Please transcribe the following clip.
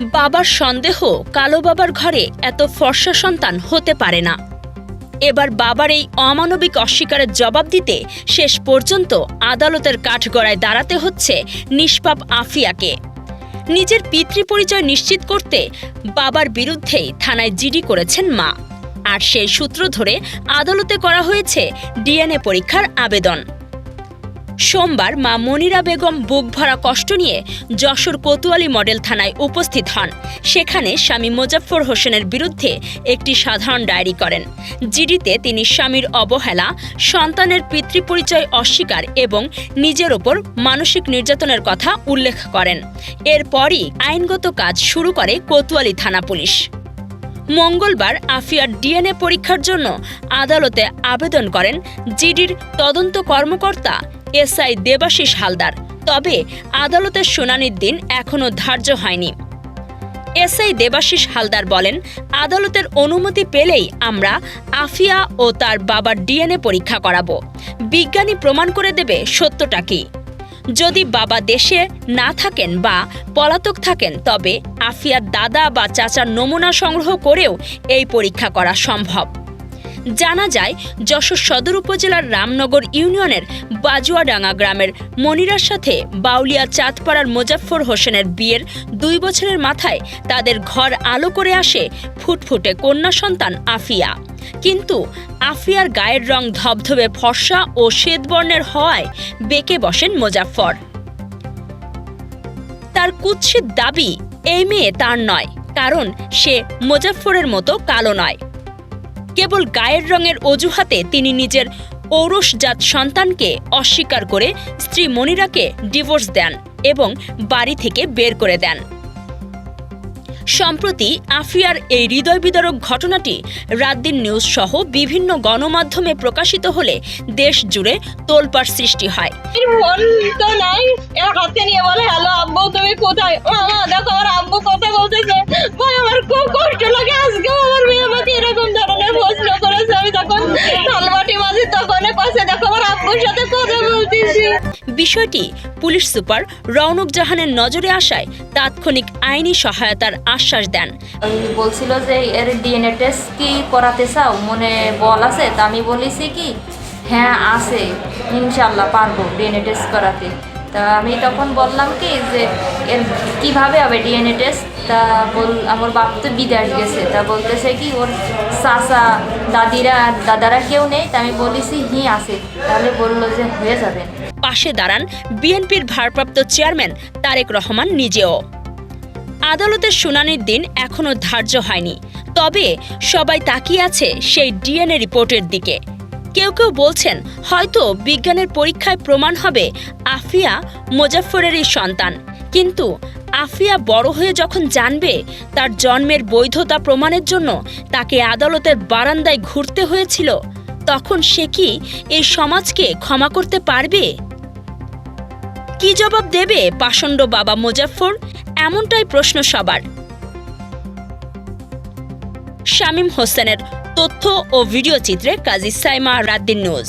বাবার সন্দেহ কালো বাবার ঘরে এত ফর্সা সন্তান হতে পারে না। এবার বাবার এই অমানবিক অস্বীকারের জবাব দিতে শেষ পর্যন্ত আদালতের কাঠগড়ায় দাঁড়াতে হচ্ছে নিষ্পাপ আফিয়াকে। নিজের পিতৃ পরিচয় নিশ্চিত করতে বাবার বিরুদ্ধেই থানায় জিডি করেছেন মা। আর সেই সূত্র ধরে আদালতে করা হয়েছে ডিএনএ পরীক্ষার আবেদন। সোমবার মা মনিরা বেগম বুক ভরা কষ্ট নিয়ে যশোর কোতোয়ালি মডেল থানায় উপস্থিত হন। সেখানে স্বামী মোজাফফর হোসেনের বিরুদ্ধে একটি সাধারণ ডায়েরি করেন। জিডিতে তিনি স্বামীর অবহেলা, সন্তানের পিতৃপরিচয় অস্বীকার এবং নিজের ওপর মানসিক নির্যাতনের কথা উল্লেখ করেন। এরপরই আইনগত কাজ শুরু করে কোতোয়ালি থানা পুলিশ। মঙ্গলবার আফিয়ার ডিএনএ পরীক্ষার জন্য আদালতে আবেদন করেন জিডির তদন্ত কর্মকর্তা এসআই দেবাশিস হালদার। তবে আদালতের শুনানির দিন এখনও ধার্য হয়নি। এসআই দেবাশিস হালদার বলেন, আদালতের অনুমতি পেলেই আমরা আফিয়া ও তার বাবার ডিএনএ পরীক্ষা করাবো। বিজ্ঞানী প্রমাণ করে দেবে সত্যটা কি। যদি বাবা দেশে না থাকেন বা পলাতক থাকেন, তবে আফিয়ার দাদা বা চাচার নমুনা সংগ্রহ করেও এই পরীক্ষা করা সম্ভব। জানা যায়, যশোর সদর উপজেলার রামনগর ইউনিয়নের বাজুয়াডাঙ্গা গ্রামের মনিরার সাথে বাউলিয়া চাঁদপাড়ার মোজাফফর হোসেনের বিয়ের দুই বছরের মাথায় তাদের ঘর আলো করে আসে ফুটফুটে কন্যা সন্তান আফিয়া। কিন্তু আফিয়ার গায়ের রং ধবধবে ফর্সা ও শ্বেতবর্ণের হওয়ায় বেঁকে বসেন মোজাফফর। তার কুৎসিত দাবি এই মেয়ে তার নয়, কারণ সে মোজাফফরের মতো কালো নয়। কেবল গায়ের রঙের অজুহাতে তিনি নিজের ঔরসজাত সন্তানকে অস্বীকার করে স্ত্রী মনিরাকে ডিভোর্স দেন এবং বাড়ি থেকে বের করে দেন। সম্প্রতি আফিয়ার এই হৃদয় বিদারক ঘটনাটি রাতদিন নিউজ সহ বিভিন্ন গণমাধ্যমে প্রকাশিত হলে দেশ জুড়ে তোলপাড় সৃষ্টি হয়। ফোন তো নাই হাতে নিয়ে বলে, হ্যালো আব্বু, তুমি কোথায়? দেখো আমার আব্বু কথা বলতেছে। আমার খুব কষ্ট লাগে। বিষয়টি পুলিশ সুপার রৌনক জাহানের নজরে আসায় তাৎক্ষণিক আইনি সহায়তার আশ্বাস দেন। বলছিল যে এর ডিএনএ টেস্ট কি করাতে চাও? মনে বল আছে? তা আমি বলেছি কি হ্যাঁ আছে। ইনশাল্লাহ পারব ডিএনএ টেস্ট করাতে। তা আমি তখন বললাম কি যে এর কীভাবে হবে ডিএনএ টেস্ট? তা বল, আমার বাপ তো বিদেশ গেছে। তা বলতেছে কি, ওর চাচা, দাদিরা, দাদারা কেউ নেই। তা আমি বলেছি, হি আছে। তাহলে বলল যে হয়ে যাবে। পাশে দাঁড়ান বিএনপির ভারপ্রাপ্ত চেয়ারম্যান তারেক রহমান নিজেও। আদালতের শুনানির দিন এখনও ধার্য হয়নি। তবে সবাই তাকিয়ে আছে সেই ডিএনএ রিপোর্টের দিকে। কেউ কেউ বলছেন, হয়তো বিজ্ঞানের পরীক্ষায় প্রমাণ হবে আফিয়া মোজাফফরেরই সন্তান। কিন্তু আফিয়া বড় হয়ে যখন জানবে তার জন্মের বৈধতা প্রমাণের জন্য তাকে আদালতের বারান্দায় ঘুরতে হয়েছিল, তখন সে কি এই সমাজকে ক্ষমা করতে পারবে? কি জবাব দেবে পাষণ্ড বাবা মোজাফর এমনটাই প্রশ্ন সবার। শামীম হোসেনের তথ্য ও ভিডিও চিত্রে কাজী সাইমা রাদ্দিন নিউজ।